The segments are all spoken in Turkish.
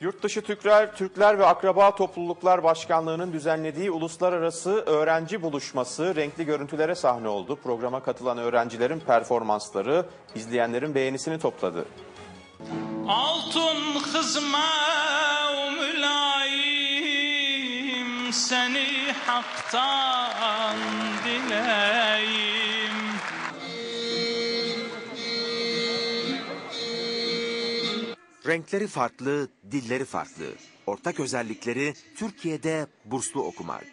Yurtdışı Türkler, Türkler ve Akraba Topluluklar Başkanlığı'nın düzenlediği uluslararası öğrenci buluşması renkli görüntülere sahne oldu. Programa katılan öğrencilerin performansları izleyenlerin beğenisini topladı. Altın hızma mülayim seni haktan dileyim. Renkleri farklı, dilleri farklı. Ortak özellikleri Türkiye'de burslu okumak.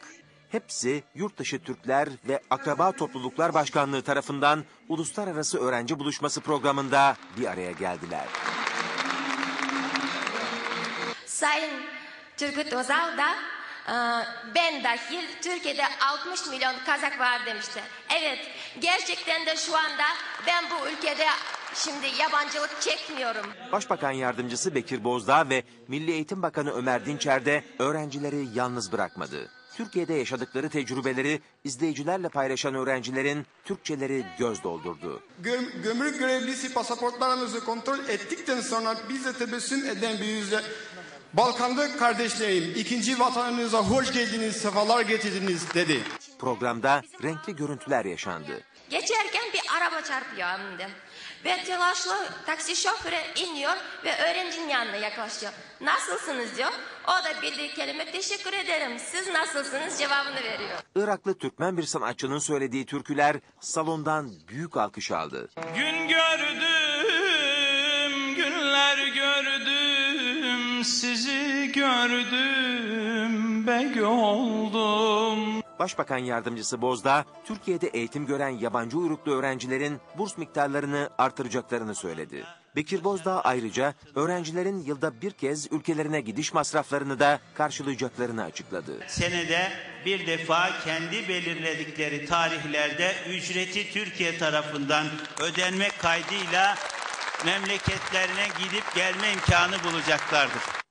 Hepsi Yurtdışı Türkler ve Akraba Topluluklar Başkanlığı tarafından Uluslararası Öğrenci Buluşması programında bir araya geldiler. Sayın Turgut Özal da e, ben dahil Türkiye'de 60 milyon Kazak var demişti. Evet gerçekten de şu anda ben bu ülkede şimdi yabancılık çekmiyorum. Başbakan Yardımcısı Bekir Bozdağ ve Milli Eğitim Bakanı Ömer Dinçer de öğrencileri yalnız bırakmadı. Türkiye'de yaşadıkları tecrübeleri izleyicilerle paylaşan öğrencilerin Türkçeleri göz doldurdu. Gö- Gömrük görevlisi pasaportlarınızı kontrol ettikten sonra bize tebessüm eden bir yüzle Balkanlı kardeşlerim ikinci vatanınıza hoş geldiniz, sefalar getirdiniz dedi. Programda renkli görüntüler yaşandı. Geçerken bir araba çarpıyor önümden. Ve telaşlı taksi şoförü iniyor ve öğrencinin yanına yaklaşıyor. Nasılsınız diyor. O da bildiği kelime teşekkür ederim. Siz nasılsınız cevabını veriyor. Iraklı Türkmen bir sanatçının söylediği türküler salondan büyük alkış aldı. Gün gördüm, günler gördüm, sizi gördüm, beg oldum. Başbakan Yardımcısı Bozdağ, Türkiye'de eğitim gören yabancı uyruklu öğrencilerin burs miktarlarını artıracaklarını söyledi. Bekir Bozdağ ayrıca öğrencilerin yılda bir kez ülkelerine gidiş masraflarını da karşılayacaklarını açıkladı. senede bir defa kendi belirledikleri tarihlerde ücreti Türkiye tarafından ödenmek kaydıyla memleketlerine gidip gelme imkanı bulacaklardır.